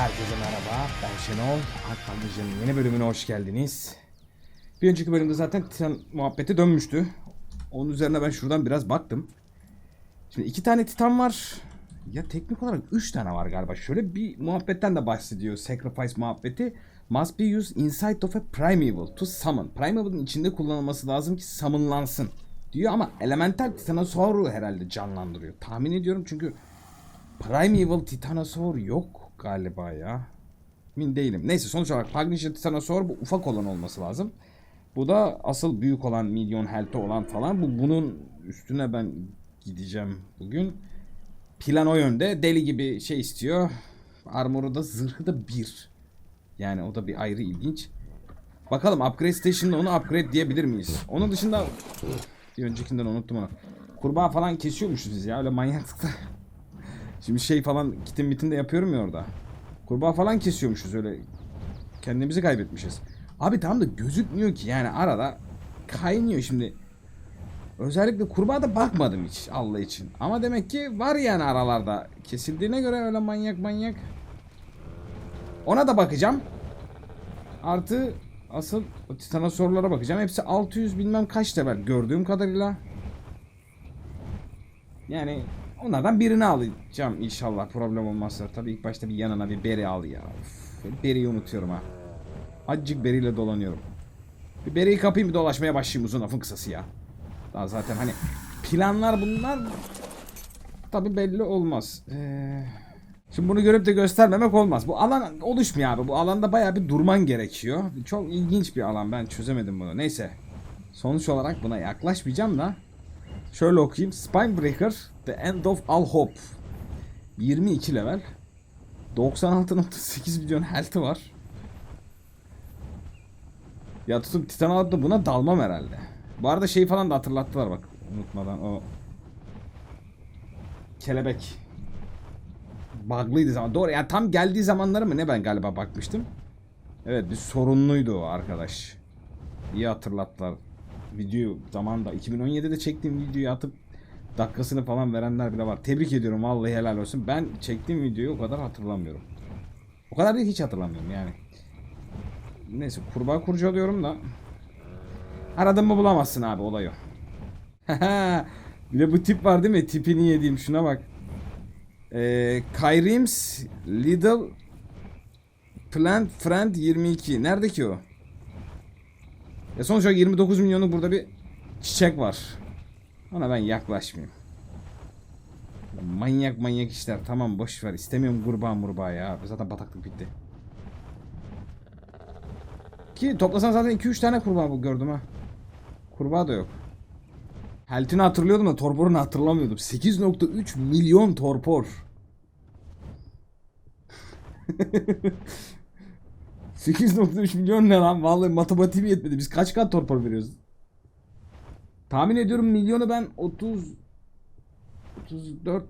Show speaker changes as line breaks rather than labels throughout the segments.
Herkese merhaba, ben Şenol. Akbalıcı'nın yeni bölümüne hoş geldiniz. Bir önceki bölümde zaten Titan muhabbeti dönmüştü. Onun üzerine ben şuradan biraz baktım. Şimdi iki tane Titan var. Ya teknik olarak üç tane var galiba. Şöyle bir muhabbetten de bahsediyor. Sacrifice muhabbeti. Must be used inside of a primeval to summon. Primeval'ın içinde kullanılması lazım ki summonlansın. Diyor ama elemental Titanosaur'u herhalde canlandırıyor. Tahmin ediyorum çünkü Primeval Titanosaur yok galiba ya. Emin değilim. Neyse sonuç olarak Pugnacious Titanosaur bu ufak olan olması lazım. Bu da asıl büyük olan milyon health'e olan falan. Bu bunun üstüne ben gideceğim bugün. Plan o yönde. Deli gibi şey istiyor. Armor'u da zırhı da bir. Yani o da bir ayrı ilginç. Bakalım upgrade station'da onu upgrade diyebilir miyiz? Onun dışında bir öncekinden unuttum onu. Kurbağa falan kesiyormuşuz biz ya öyle manyaklıkta. Şimdi şey falan kitin mitin de yapıyorum ya orada. Kurbağa falan kesiyormuşuz öyle. Kendimizi kaybetmişiz. Abi tam da gözükmüyor ki yani arada kaynıyor şimdi. Özellikle kurbağa da bakmadım hiç Allah için. Ama demek ki var yani aralarda. Kesildiğine göre öyle manyak manyak. Ona da bakacağım. Artı asıl o titanosaurlara bakacağım. Hepsi 600 bilmem kaç level gördüğüm kadarıyla. Yani onlardan birini alacağım inşallah problem olmazsa. Tabii ilk başta bir yanına bir beri al ya. Beriyi unutuyorum ha. Acık beriyle dolanıyorum. Bir beriyi kapayım bir dolaşmaya başlayayım uzun lafın kısası ya. Daha zaten hani planlar bunlar tabi belli olmaz. Ee, şimdi bunu görüp de göstermemek olmaz. Bu alan oluşmuyor abi. Bu alanda bayağı bir durman gerekiyor. Çok ilginç bir alan. Ben çözemedim bunu. Neyse. Sonuç olarak buna yaklaşmayacağım da. Şöyle okuyayım. Spinebreaker The End of All Hope. 22 level. 96.8 milyon health'ı var. Ya tutup Titan da buna dalmam herhalde. Bu arada şeyi falan da hatırlattılar bak. Unutmadan o kelebek. Bug'lıydı zaman. Doğru yani tam geldiği zamanları mı ne ben galiba bakmıştım. Evet bir sorunluydu o arkadaş. İyi hatırlattılar. Video zamanında 2017'de çektiğim videoyu atıp dakikasını falan verenler bile var. Tebrik ediyorum vallahi helal olsun. Ben çektiğim videoyu o kadar hatırlamıyorum. O kadar değil hiç hatırlamıyorum yani. Neyse kurbağa kurcalıyorum da. Aradın mı bulamazsın abi olay o. bir de bu tip var değil mi? Tipini yediğim şuna bak. Ee, Kyrims Little Plant Friend 22. Nerede ki o? Ya sonuç olarak 29 milyonluk burada bir çiçek var. Ona ben yaklaşmayayım. Manyak manyak işler. Tamam boş ver. İstemiyorum kurbağa murbağa ya. Zaten bataklık bitti. Ki toplasan zaten 2-3 tane kurbağa bu gördüm ha. Kurbağa da yok. Heltini hatırlıyordum da torporunu hatırlamıyordum. 8.3 milyon torpor. 8.3 milyon ne lan? Vallahi matematiğim yetmedi. Biz kaç kat torpor veriyoruz? Tahmin ediyorum milyonu ben 30 34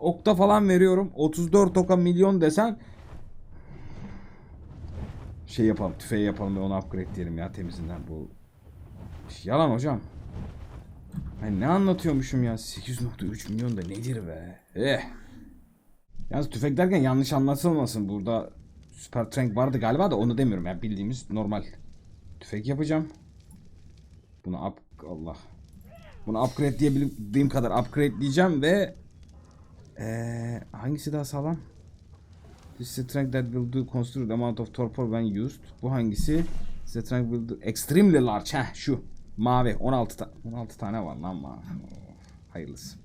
okta falan veriyorum. 34 oka milyon desen şey yapalım, tüfeği yapalım ve onu upgrade diyelim ya temizinden bu. Yalan hocam. Ben ne anlatıyormuşum ya? 8.3 milyon da nedir be? Eh. Yalnız tüfek derken yanlış anlaşılmasın. Burada Super Trank vardı galiba da onu demiyorum. Yani bildiğimiz normal tüfek yapacağım. Bunu up Allah. Bunu upgrade diyebildiğim kadar upgrade diyeceğim ve ee, hangisi daha sağlam? This strength that will do considerable amount of torpor when used. Bu hangisi? Strength will do extremely large. Heh şu. Mavi. 16 ta 16 tane var lan mavi. Hayırlısı.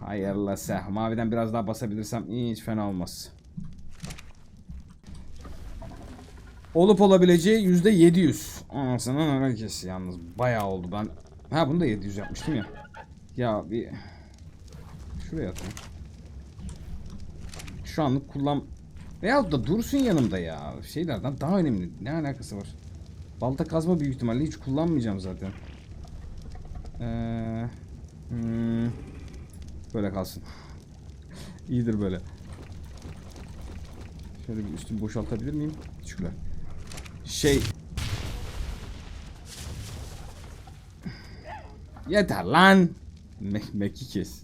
Hayırlısı. Maviden biraz daha basabilirsem hiç fena olmaz. Olup olabileceği yüzde 700. Anasının harekesi yalnız. Bayağı oldu ben. Ha bunu da 700 yapmıştım ya. Ya bir... Şuraya atayım. Şu anlık kullan... Veyahut da dursun yanımda ya. Şeylerden daha önemli. Ne alakası var? Balta kazma büyük ihtimalle hiç kullanmayacağım zaten. Ee, hmm, böyle kalsın. İyidir böyle. Şöyle bir üstümü boşaltabilir miyim? Teşekkürler. Şey... Yeter lan! Me Meki kes.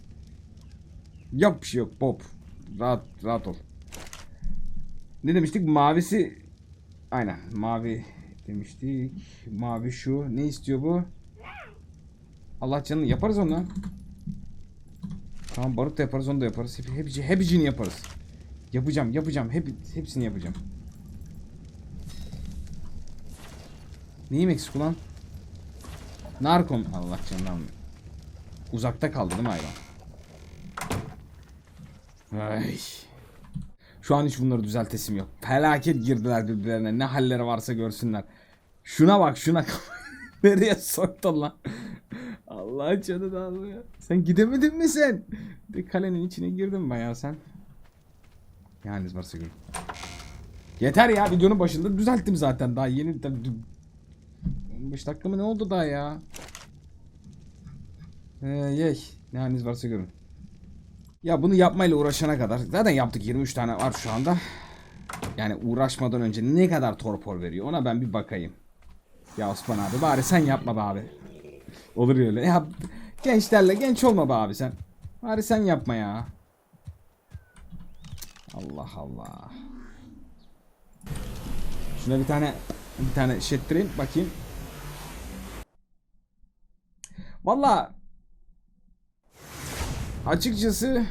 Yok bir şey yok Bob. Rahat rahat ol. Ne demiştik? Mavisi aynen mavi demiştik. Mavi şu. Ne istiyor bu? Allah canını yaparız onu. Tamam barut da yaparız onu da yaparız. Hep, hep, hepsini yaparız. Yapacağım yapacağım. Hep, hepsini yapacağım. Neyim eksik ulan? Narkom. Allah almıyor. Uzakta kaldı değil mi hayvan? Ay. Şu an hiç bunları düzeltesim yok. Felaket girdiler birbirlerine. Ne halleri varsa görsünler. Şuna bak şuna. Nereye soktun lan? Allah canını almıyor. Sen gidemedin mi sen? Bir kalenin içine girdin bayağı sen. Yani varsa görün. Yeter ya videonun başında düzelttim zaten daha yeni 15 dakika mı ne oldu daha ya? Ee, yey. Ne haliniz varsa görün. Ya bunu yapmayla uğraşana kadar zaten yaptık 23 tane var şu anda. Yani uğraşmadan önce ne kadar torpor veriyor ona ben bir bakayım. Ya Osman abi bari sen yapma be abi. Olur öyle. Ya gençlerle genç olma be abi sen. Bari sen yapma ya. Allah Allah. Şuna bir tane bir tane şey ettireyim bakayım. Valla açıkçası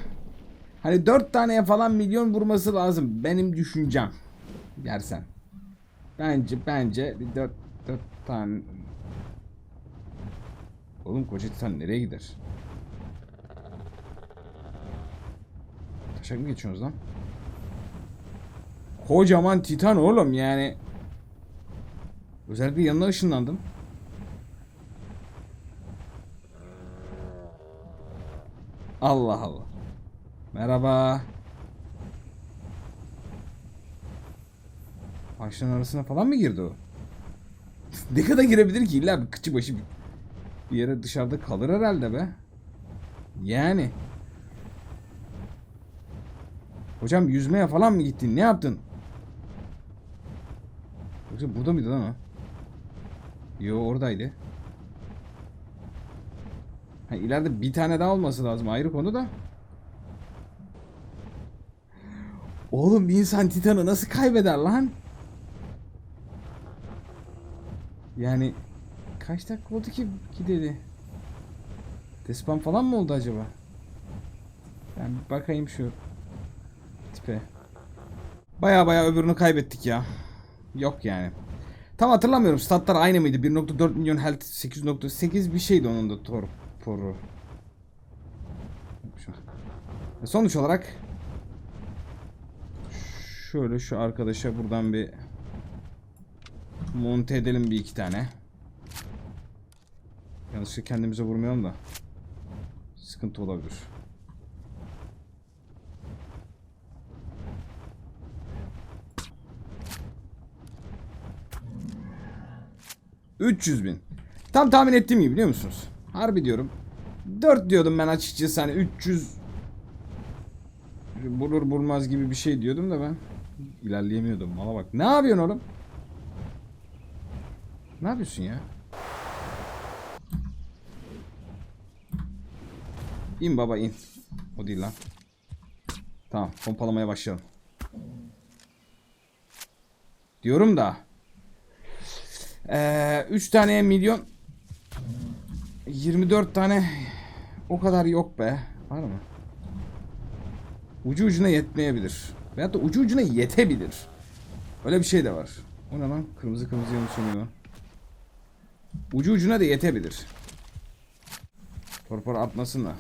hani 4 taneye falan milyon vurması lazım benim düşüncem. Yersen. Bence bence bir 4 4 tane Oğlum koca titan nereye gider? Taşak mı geçiyorsunuz lan? Kocaman titan oğlum yani. Özellikle yanına ışınlandım. Allah Allah. Merhaba. Ağaçların arasına falan mı girdi o? ne kadar girebilir ki? İlla bir kıçı başı bir yere dışarıda kalır herhalde be. Yani. Hocam yüzmeye falan mı gittin? Ne yaptın? Yoksa burada mıydı lan o? Yo oradaydı. Ha, ileride bir tane daha olması lazım ayrı konu da. Oğlum bir insan Titan'ı nasıl kaybeder lan? Yani kaç dakika oldu ki gideli? Despan falan mı oldu acaba? Ben bir bakayım şu tipe. Baya baya öbürünü kaybettik ya. Yok yani. Tam hatırlamıyorum. Statlar aynı mıydı? 1.4 milyon health 8.8 bir şeydi onun da torporu. Şu. Sonuç olarak şöyle şu arkadaşa buradan bir monte edelim bir iki tane. Yanlışlıkla kendimize vurmayalım da. Sıkıntı olabilir. ...300 bin. Tam tahmin ettiğim gibi biliyor musunuz? Harbi diyorum. 4 diyordum ben açıkçası hani 300... ...bulur bulmaz gibi bir şey diyordum da ben... ...ilerleyemiyordum. Mala bak. Ne yapıyorsun oğlum? Ne yapıyorsun ya? İn baba in. O değil lan. Tamam pompalamaya başlayalım. Diyorum da. Ee, 3 taneye milyon 24 tane o kadar yok be. Var mı? Ucu ucuna yetmeyebilir. Veyahut da ucu ucuna yetebilir. Öyle bir şey de var. O ne lan? Kırmızı kırmızı yanı sönüyor. Ucu ucuna da yetebilir. Torpor atmasın da.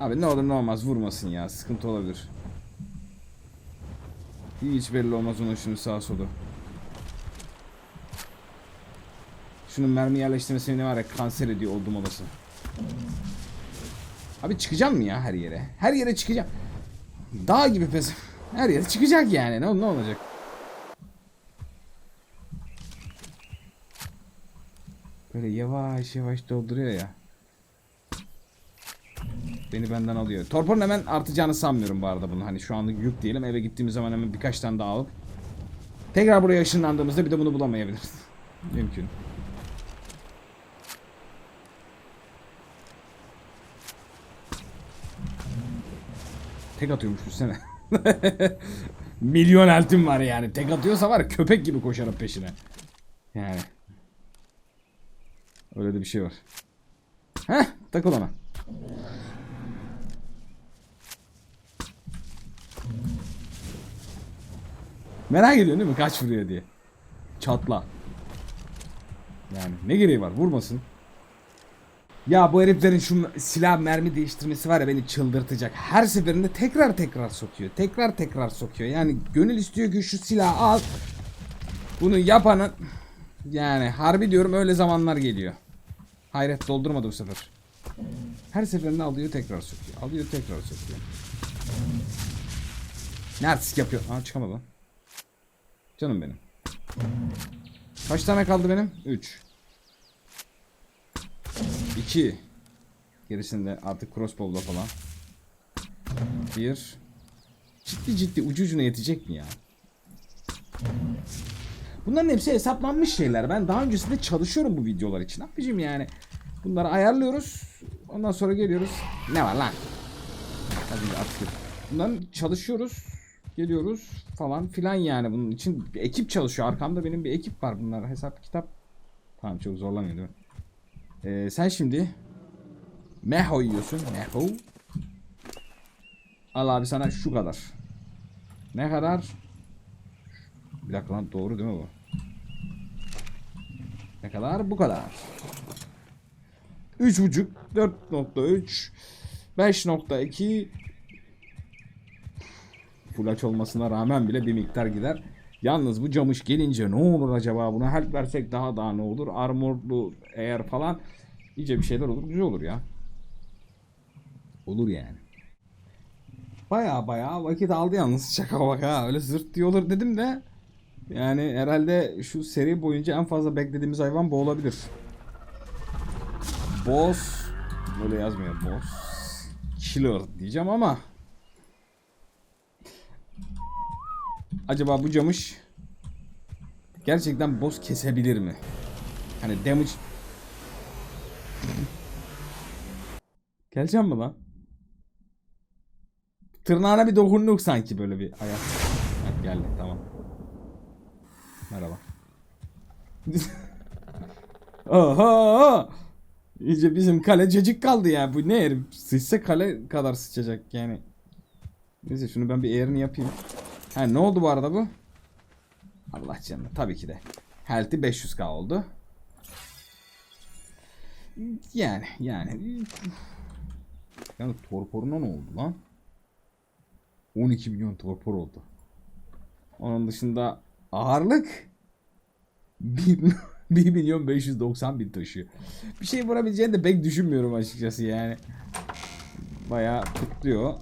Abi ne olur ne olmaz vurmasın ya. Sıkıntı olabilir. Hiç belli olmaz onun şimdi sağa solu. Şunun mermi yerleştirmesi ne var ya kanser ediyor oldum olası. Abi çıkacağım mı ya her yere? Her yere çıkacağım. Dağ gibi pes. Her yere çıkacak yani. Ne, ne olacak? Böyle yavaş yavaş dolduruyor ya. Beni benden alıyor. Torporun hemen artacağını sanmıyorum bu arada bunu. Hani şu anlık yük diyelim. Eve gittiğimiz zaman hemen birkaç tane daha alıp. Tekrar buraya ışınlandığımızda bir de bunu bulamayabiliriz. Mümkün. Tek atıyormuş düşünsene. Milyon eltim var yani. Tek atıyorsa var köpek gibi koşarım peşine. Yani. Öyle de bir şey var. Heh takıl ona. Merak ediyorsun değil mi kaç vuruyor diye. Çatla. Yani ne gereği var vurmasın. Ya bu heriflerin şu silah mermi değiştirmesi var ya beni çıldırtacak. Her seferinde tekrar tekrar sokuyor. Tekrar tekrar sokuyor. Yani gönül istiyor ki şu silahı al. Bunu yapanın yani harbi diyorum öyle zamanlar geliyor. Hayret doldurmadı bu sefer. Her seferinde alıyor tekrar sokuyor. Alıyor tekrar sokuyor. Ne yapıyor? Aa çıkamadı. Canım benim. Kaç tane kaldı benim? 3. 2. Gerisinde artık crossbow'da falan. 1. Ciddi ciddi ucu ucuna yetecek mi ya? Bunların hepsi hesaplanmış şeyler. Ben daha öncesinde çalışıyorum bu videolar için. Abicim yani. Bunları ayarlıyoruz. Ondan sonra geliyoruz. Ne var lan? Hadi atıyor. Bundan çalışıyoruz. Geliyoruz falan filan yani. Bunun için bir ekip çalışıyor. Arkamda benim bir ekip var bunlar. Hesap kitap. Tamam çok zorlamıyor değil mi? Ee, sen şimdi Meho yiyorsun. Meho. Al abi sana şu kadar. Ne kadar? Bir dakika lan doğru değil mi bu? Ne kadar? Bu kadar. 3.5 4.3 5.2 Full aç olmasına rağmen bile bir miktar gider. Yalnız bu camış gelince ne olur acaba buna help versek daha daha ne olur? Armorlu eğer falan iyice bir şeyler olur. Güzel olur ya. Olur yani. Baya baya vakit aldı yalnız şaka baka öyle zırt diye olur dedim de yani herhalde şu seri boyunca en fazla beklediğimiz hayvan bu olabilir. Boss böyle yazmıyor boss killer diyeceğim ama acaba bu camış gerçekten boss kesebilir mi? Hani damage Geleceğim mi lan? Tırnağına bir dokunduk sanki böyle bir ayak. Ha, geldi tamam. Merhaba. Oha! İyice bizim kale kaldı ya. Bu ne herif? Sıçsa kale kadar sıçacak yani. Neyse şunu ben bir eğerini yapayım. Ha ne oldu bu arada bu? Allah canına tabii ki de. Health'i 500k oldu. Yani yani. Yani torporuna ne oldu lan? 12 milyon torpor oldu. Onun dışında ağırlık 1, 1 milyon 590 bin taşıyor. Bir şey vurabileceğini de pek düşünmüyorum açıkçası yani. Bayağı tutuyor.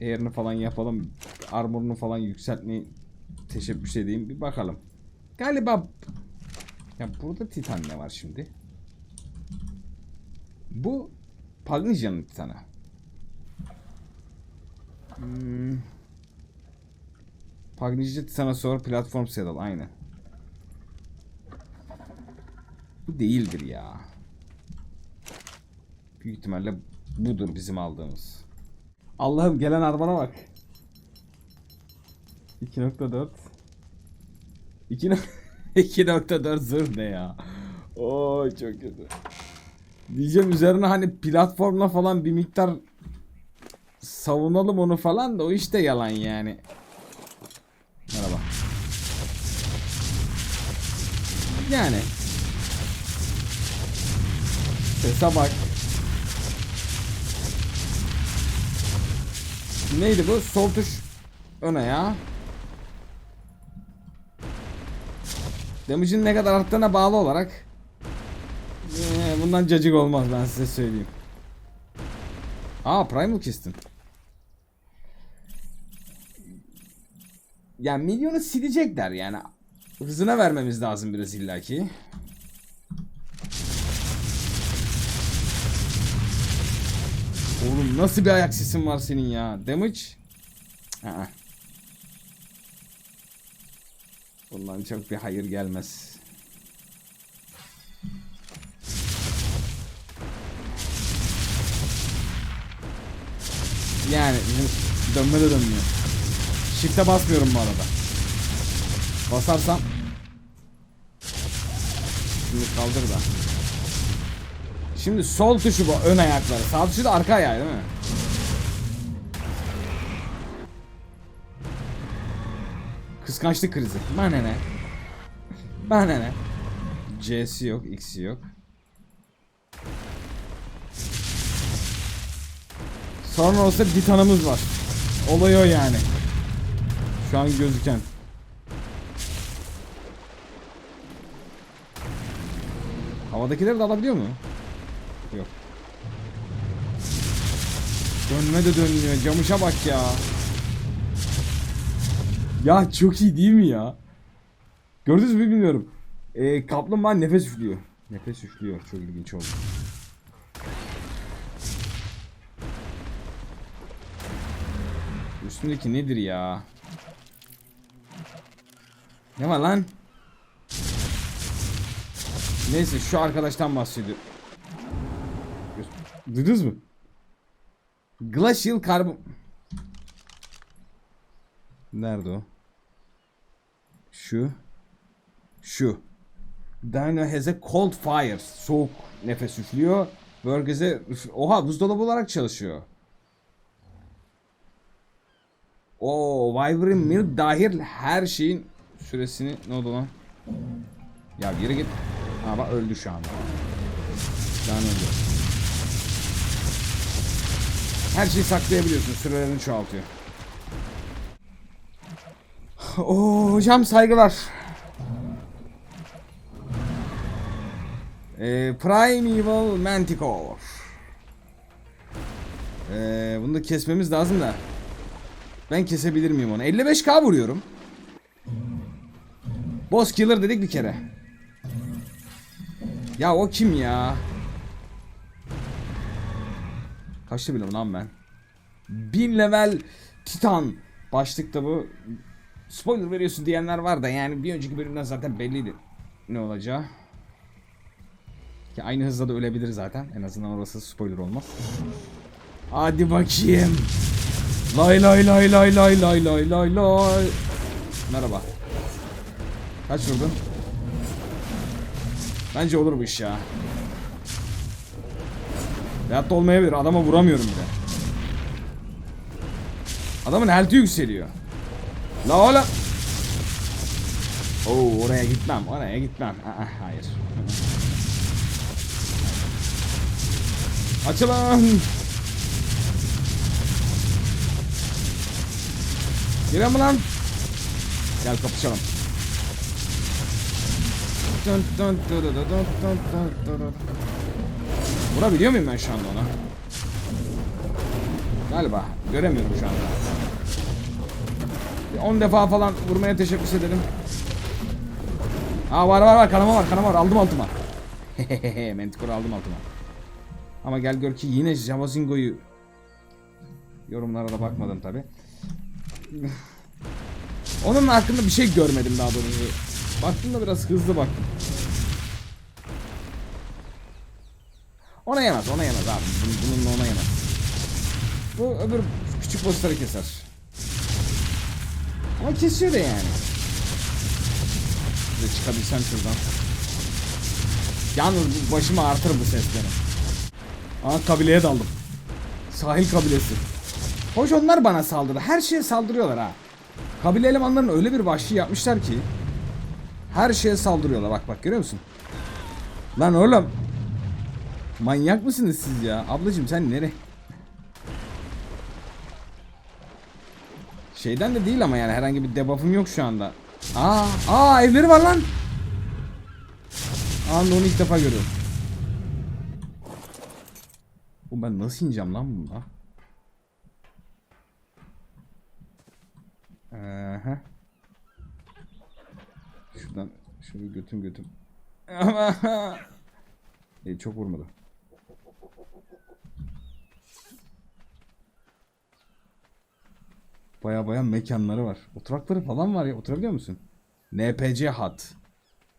Eğerini falan yapalım. Armorunu falan yükseltmeyi teşebbüs edeyim. Bir bakalım. Galiba ya burada Titan ne var şimdi? Bu Pagnicia'nın Titanı. Hmm. Pagnicia Titan'a sonra platform saddle aynı. Bu değildir ya. Büyük ihtimalle budur bizim aldığımız. Allah'ım gelen arabana bak. 2.4 2 2.4 zırh ne ya? Oo çok kötü. Diyeceğim üzerine hani platformla falan bir miktar savunalım onu falan da o işte yalan yani. Merhaba. Yani. Sese bak. Neydi bu? Sol tuş öne ya. Damage'in ne kadar arttığına bağlı olarak bundan cacık olmaz ben size söyleyeyim. Aa Primal kestin. Yani milyonu silecekler yani. Hızına vermemiz lazım biraz illaki. Oğlum nasıl bir ayak sesin var senin ya? Damage? Aa. Bundan çok bir hayır gelmez. Yani Dönme de dönmüyor. Shift'e basmıyorum bu arada. Basarsam Şimdi kaldır da. Şimdi sol tuşu bu ön ayakları. Sağ tuşu da arka ayağı değil mi? Kıskançlık krizi. Bana ne? Bana ne? C'si yok, X'i yok. Olsa bir tanımız var. Olay o yani. Şu an gözüken. Havadakileri de alabiliyor mu? Yok. Dönme de dönmüyor. Camışa bak ya. Ya çok iyi değil mi ya? Gördünüz mü bilmiyorum. Ee, kaplumbağa nefes üflüyor. Nefes üflüyor. Çok ilginç oldu. Üstündeki nedir ya? Ne var lan? Neyse şu arkadaştan bahsediyor. Duydunuz mu? Glacial karbon... Nerede o? Şu. Şu. Dino has a cold fire. Soğuk nefes üflüyor. Burgess'e... Oha buzdolabı olarak çalışıyor. O Wyvern Milk dahil her şeyin süresini ne oldu lan? Ya yere git. Ha bak öldü şu anda. An öldü. Her şeyi saklayabiliyorsun. Sürelerini çoğaltıyor. Oo, hocam saygılar. Ee, Primeval Manticore. Ee, bunu da kesmemiz lazım da. Ben kesebilir miyim onu? 55k vuruyorum. Boss killer dedik bir kere. Ya o kim ya? Kaçtı bile lan ben? 1000 level Titan başlıkta bu. Spoiler veriyorsun diyenler var da yani bir önceki bölümden zaten belliydi ne olacağı. Ki aynı hızla da ölebilir zaten. En azından orası spoiler olmaz. Hadi bakayım. Lay lay lay lay lay lay lay lay lay. Merhaba. Kaç vurdun? Bence olur bu iş ya. Veyahut da olmayabilir. Adama vuramıyorum bile. Adamın health'i yükseliyor. La oğlum. Oo oraya gitmem. Oraya gitmem. Aa, hayır. Açılın. Giren mi lan? Gel kapışalım. Vurabiliyor muyum ben şu anda ona? Galiba. Göremiyorum şu anda. Bir 10 defa falan vurmaya teşebbüs edelim. Aa var var var kanama var kanama var aldım altıma. Hehehe Manticore'u aldım altıma. Ama gel gör ki yine Javazingo'yu yorumlara da bakmadım tabi. Onun hakkında bir şey görmedim daha doğrusu. Baktım da biraz hızlı baktım. Ona yemez, ona yemez abi. Bunun, bununla ona yemez. Bu öbür küçük bossları keser. Ama kesiyor da yani. Şöyle çıkabilsem şuradan. Yalnız bu başıma artır bu ses benim. Aa kabileye daldım. Sahil kabilesi. Hoş onlar bana saldırdı. Her şeye saldırıyorlar ha. Kabile elemanlarını öyle bir vahşi yapmışlar ki her şeye saldırıyorlar. Bak bak görüyor musun? Lan oğlum. Manyak mısınız siz ya? Ablacım sen nere? Şeyden de değil ama yani herhangi bir debuff'ım yok şu anda. Aa, aa evleri var lan. Aa onu ilk defa görüyorum. Bu ben nasıl ineceğim lan bunda? Aha. Şuradan şöyle götüm götüm. Ama e, çok vurmadı. Baya baya mekanları var. Oturakları falan var ya. Oturabiliyor musun? NPC hat.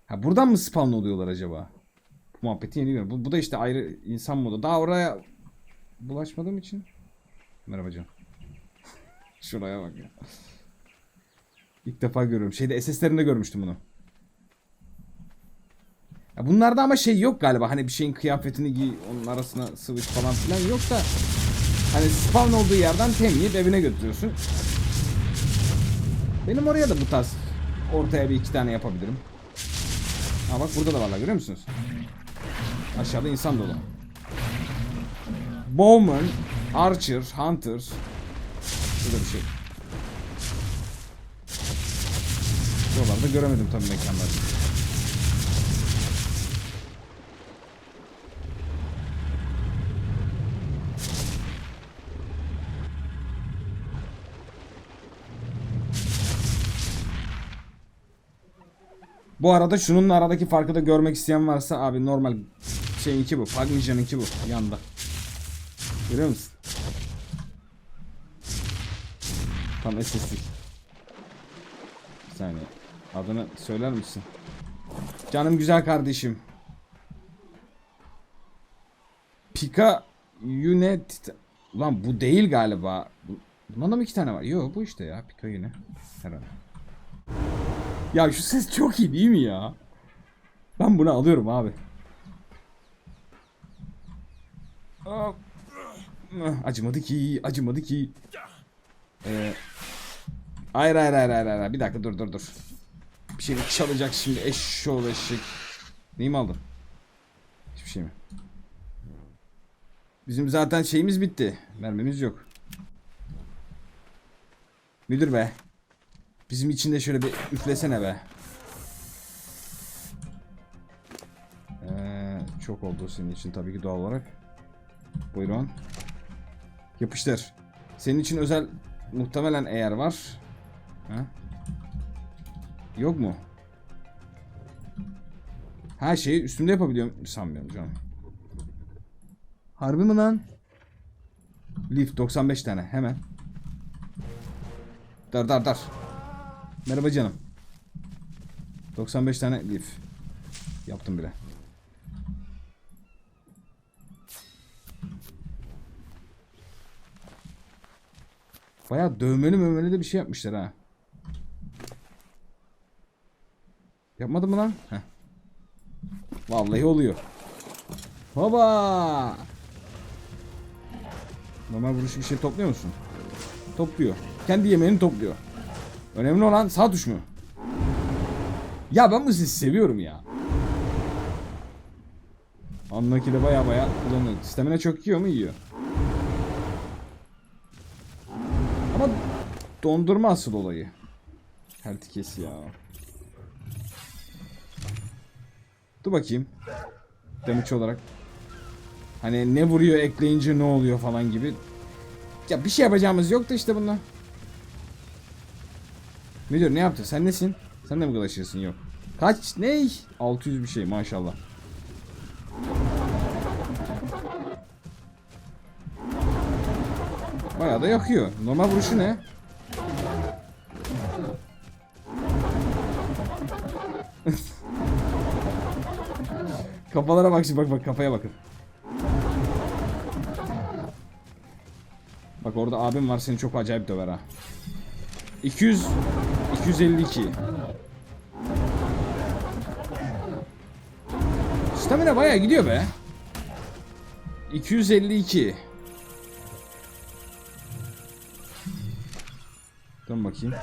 Ha buradan mı spawn oluyorlar acaba? Bu muhabbeti yeni görüyorum. Bu, bu da işte ayrı insan modu. Daha oraya bulaşmadığım için. Merhaba canım. Şuraya bak ya. İlk defa görüyorum. Şeyde SS'lerinde görmüştüm bunu. Ya bunlarda ama şey yok galiba. Hani bir şeyin kıyafetini giy, onun arasına sıvış falan filan yok da hani spawn olduğu yerden temizleyip evine götürüyorsun. Benim oraya da bu tarz ortaya bir iki tane yapabilirim. Ha bak burada da var görüyor musunuz? Aşağıda insan dolu. Bowman, Archer, Hunter. Burada bir şey. Buralarda göremedim tabii mekanları. Bu arada şununla aradaki farkı da görmek isteyen varsa abi normal şeyinki bu. Pagnijan'ınki bu yanda. Görüyor musun? Tam SSD. Bir saniye. Adını söyler misin? Canım güzel kardeşim. Pika Unit Ulan bu değil galiba. Bu- Bundan da mı iki tane var? Yok bu işte ya. Pika Unit. Herhalde. Ya şu ses çok iyi değil mi ya? Ben bunu alıyorum abi. Acımadı ki, acımadı ki. Ee, hayır, hayır, hayır, hayır, hayır. Bir dakika dur, dur, dur. Bir şey çalacak şimdi eşşoğlu eşek. Neyi mi aldın? Hiçbir şey mi? Bizim zaten şeyimiz bitti. Mermimiz yok. Müdür be. Bizim için de şöyle bir üflesene be. Ee, çok oldu senin için tabii ki doğal olarak. Buyurun. Yapıştır. Senin için özel muhtemelen eğer var. Ha? Yok mu? Her şeyi üstümde yapabiliyorum sanmıyorum canım. Harbi mi lan? Leaf 95 tane hemen. Dar dar dar. Merhaba canım. 95 tane leaf. Yaptım bile. Baya dövmeli mövmeli de bir şey yapmışlar ha. Yapmadı mı lan? Heh. Vallahi oluyor. Baba. Normal vuruş bir şey topluyor musun? Topluyor. Kendi yemeğini topluyor. Önemli olan sağ tuş mu? Ya ben bu sesi seviyorum ya. Anlaki de baya baya kullanıyor. Sistemine çok yiyor mu? Yiyor. Ama dondurma asıl olayı. Her tikesi ya. Dur bakayım. Damage olarak. Hani ne vuruyor ekleyince ne oluyor falan gibi. Ya bir şey yapacağımız yoktu işte bunlar. Müdür ne yaptın? Sen nesin? Sen de mi dolaşıyorsun? Yok. Kaç? Ney? 600 bir şey maşallah. Bayağı da yakıyor. Normal vuruşu ne? Kafalara bak şimdi bak bak kafaya bakın. Bak orada abim var seni çok acayip döver ha. 200 252 Stamina bayağı gidiyor be. 252 Dön bakayım.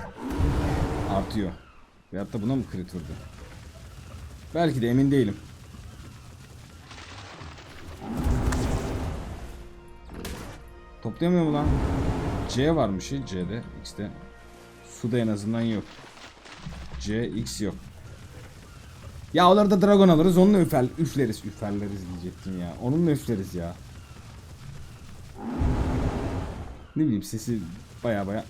Artıyor. Veyahut da buna mı crit vurdu? Belki de emin değilim. Toplayamıyor mu lan? C varmış C'de. X'de. Suda en azından yok. C, X yok. Ya onları da dragon alırız onunla üfel, üfleriz. Üfelleriz diyecektim ya. Onunla üfleriz ya. Ne bileyim sesi baya baya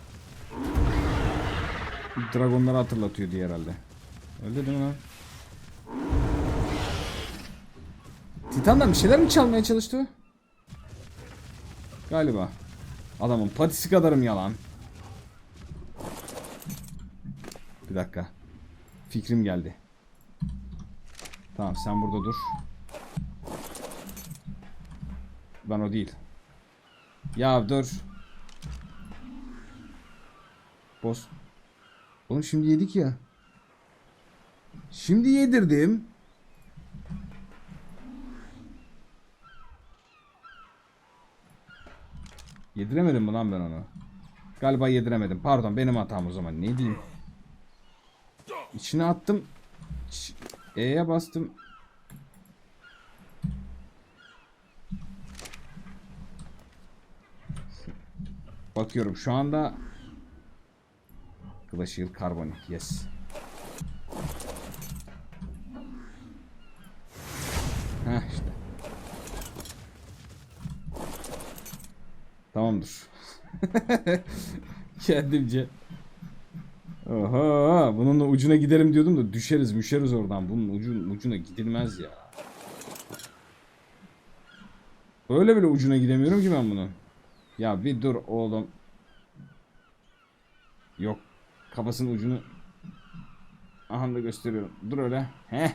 Dragonları hatırlatıyor diye herhalde. Öyle değil mi lan? Titan'dan bir şeyler mi çalmaya çalıştı? Galiba. Adamın patisi kadarım yalan. Bir dakika. Fikrim geldi. Tamam sen burada dur. Ben o değil. Ya dur. Boz. Oğlum şimdi yedik ya. Şimdi yedirdim. Yediremedim mi lan ben onu? Galiba yediremedim. Pardon benim hatam o zaman. Ne diyeyim? İçine attım. E'ye bastım. Bakıyorum şu anda Shield Carbonic. Yes. Heh işte. Tamamdır. Kendimce. Oha, bunun da ucuna giderim diyordum da düşeriz müşeriz oradan. Bunun ucun, ucuna gidilmez ya. Böyle bile ucuna gidemiyorum ki ben bunun. Ya bir dur oğlum. Yok. Kafasının ucunu. Aha da gösteriyorum. Dur öyle. Heh.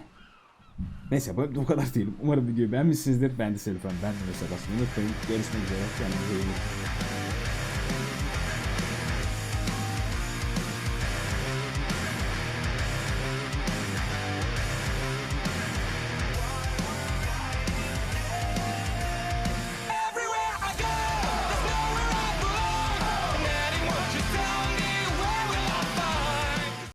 Neyse bu, kadar diyelim. Umarım videoyu beğenmişsinizdir. Ben de Selifan. Ben de basmayı unutmayın. Görüşmek üzere. Kendinize iyi bakın.